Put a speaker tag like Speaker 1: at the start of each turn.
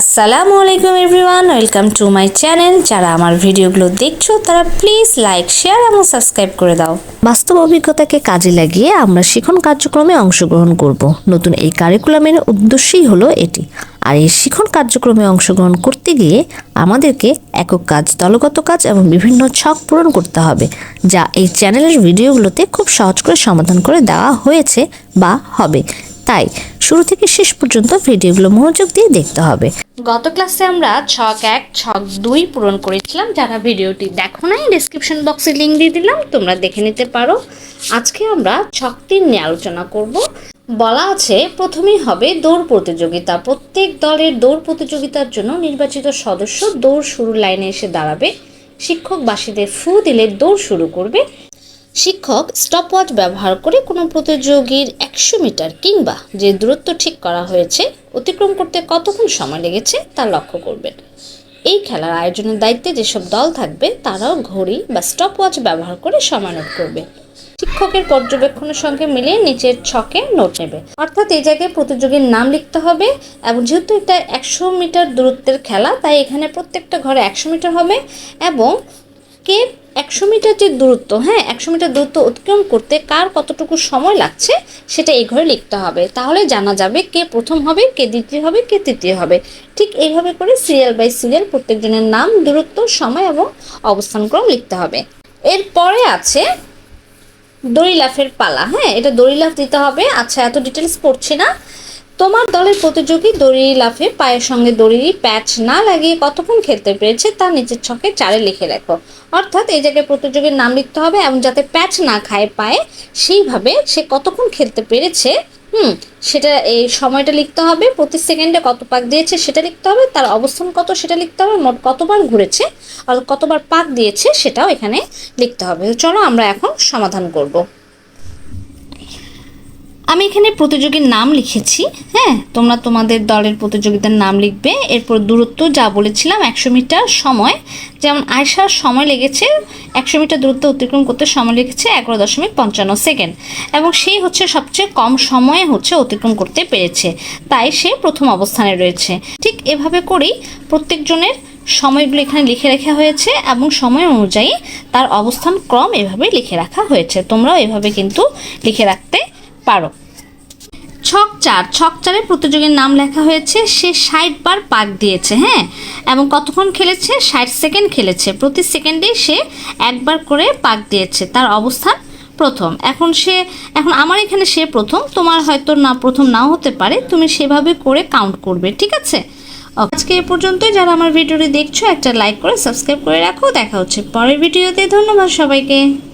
Speaker 1: আসসালামু আলাইকুম everyone, welcome to my channel. যারা আমার ভিডিওগুলো দেখছ, তারা প্লিজ লাইক, শেয়ার এবং সাবস্ক্রাইব করে দাও। বাস্তব অভিজ্ঞতাকে কাজে লাগিয়ে আমরা শিখন কার্যক্রমে অংশগ্রহণ করব। নতুন এই কারিকুলামের উদ্দেশ্যই হলো এটি। আর এই শিখন কার্যক্রমে অংশগ্রহণ করতে গিয়ে আমাদেরকে একক কাজ, দলগত কাজ এবং বিভিন্ন ছক পূরণ করতে হবে, যা এই চ্যানেলের ভিডিওগুলোতে খুব সহজ করে সমাধান করে দেওয়া হয়েছে বা হবে। তাই শুরু থেকে শেষ পর্যন্ত ভিডিওগুলো মনোযোগ দিয়ে দেখতে হবে। গত ক্লাসে আমরা ছক এক, ছক দুই পূরণ করেছিলাম। যারা ভিডিওটি দেখো নাই ডিসক্রিপশন বক্সে লিঙ্ক দিয়ে দিলাম, তোমরা দেখে নিতে পারো। আজকে আমরা ছক তিন নিয়ে আলোচনা করব। বলা আছে, প্রথমেই হবে দৌড় প্রতিযোগিতা। প্রত্যেক দলের দৌড় প্রতিযোগিতার জন্য নির্বাচিত সদস্য দৌড় শুরু লাইনে এসে দাঁড়াবে। শিক্ষক বাসীদের ফু দিলে দৌড় শুরু করবে। শিক্ষক স্টপওয়াচ ব্যবহার করে কোনো প্রতিযোগীর একশো মিটার কিংবা যে দূরত্ব ঠিক করা হয়েছে অতিক্রম করতে কতক্ষণ সময় লেগেছে তা লক্ষ্য করবেন। এই খেলার আয়োজনের দায়িত্বে যেসব দল থাকবে, তারাও ঘড়ি বা স্টপওয়াচ ব্যবহার করে সময় নোট করবে। শিক্ষকের পর্যবেক্ষণের সঙ্গে মিলিয়ে নিচের ছকে নোট নেবে। অর্থাৎ এই জায়গায় প্রতিযোগীর নাম লিখতে হবে এবং যেহেতু এটা একশো মিটার দূরত্বের খেলা, তাই এখানে প্রত্যেকটা ঘরে একশো মিটার হবে এবং কে একশো মিটার যে দূরত্ব হ্যাঁ একশো মিটার দূরত্ব অতিক্রম করতে কার কতটুকু সময় লাগছে, সেটা এই ঘরে লিখতে হবে। তাহলে জানা যাবে কে প্রথম হবে, কে দ্বিতীয় হবে, কে তৃতীয় হবে। ঠিক এইভাবে করে সিরিয়াল বাই সিরিয়াল প্রত্যেকজনের নাম, দূরত্ব, সময় এবং অবস্থানক্রম লিখতে হবে। এরপরে আছে দড়ি লাফের পালা হ্যাঁ এটা দড়ি লাফ দিতে হবে। আচ্ছা এত ডিটেলস পড়ছি না। তোমার দলের প্রতিযোগী দড়ি লাফে, পায়ের সঙ্গে দড়ি, প্যাচ না লাগিয়ে কতক্ষণ খেলতে পেরেছে তার নিচের ছকে চারে লিখে রাখো। অর্থাৎ এই জায়গায় প্রতিযোগীর নাম লিখতে হবে এবং যাতে প্যাচ না খায় পায়ে, সেইভাবে সে কতক্ষণ খেলতে পেরেছে, হুম, সেটা এই সময়টা লিখতে হবে, প্রতি সেকেন্ডে কত পাক দিয়েছে সেটা লিখতে হবে, তার অবস্থান কত সেটা লিখতে হবে, মোট কতবার ঘুরেছে আর কতবার পাক দিয়েছে সেটাও এখানে লিখতে হবে। চলো আমরা এখন সমাধান করব। আমি এখানে প্রতিযোগীর নাম লিখেছি হ্যাঁ? তোমরা তোমাদের দলের প্রতিযোগিতার নাম লিখবে। এরপর দূরত্ব, যা বলেছিলাম, একশো মিটার সময়। যেমন আয়সার সময় লেগেছে, একশো মিটার দূরত্ব অতিক্রম করতে সময় লেগেছে এগারো দশমিক পঞ্চান্ন সেকেন্ড। এবং সেই হচ্ছে সবচেয়ে কম সময়ে হচ্ছে অতিক্রম করতে পেরেছে। তাই সে প্রথম অবস্থানে রয়েছে। ঠিক এভাবে করেই প্রত্যেকজনের সময়গুলো এখানে লিখে রাখা হয়েছে এবং সময় অনুযায়ী তার অবস্থান ক্রম এভাবে লিখে রাখা হয়েছে। তোমরাও এভাবে কিন্তু লিখে রাখতে পারো। ছক চার ছক চারে প্রতিযোগীর নাম লেখা হয়েছে, সে ষাট বার পাক দিয়েছে হ্যাঁ? এবং কতক্ষণ খেলেছে? ষাট সেকেন্ড খেলেছে। প্রতি সেকেন্ডেই সে একবার করে পাক দিয়েছে। তার অবস্থান প্রথম। এখন সে, এখন আমার এখানে সে প্রথম, তোমার হয়তো না, প্রথম নাও হতে পারে। তুমি সেভাবে করে কাউন্ট করবে, ঠিক আছে? আজকে এ পর্যন্তই। যারা আমার ভিডিওটি দেখছ, একটা লাইক করে সাবস্ক্রাইব করে রাখো। দেখা হচ্ছে পরের ভিডিওতে। ধন্যবাদ সবাইকে।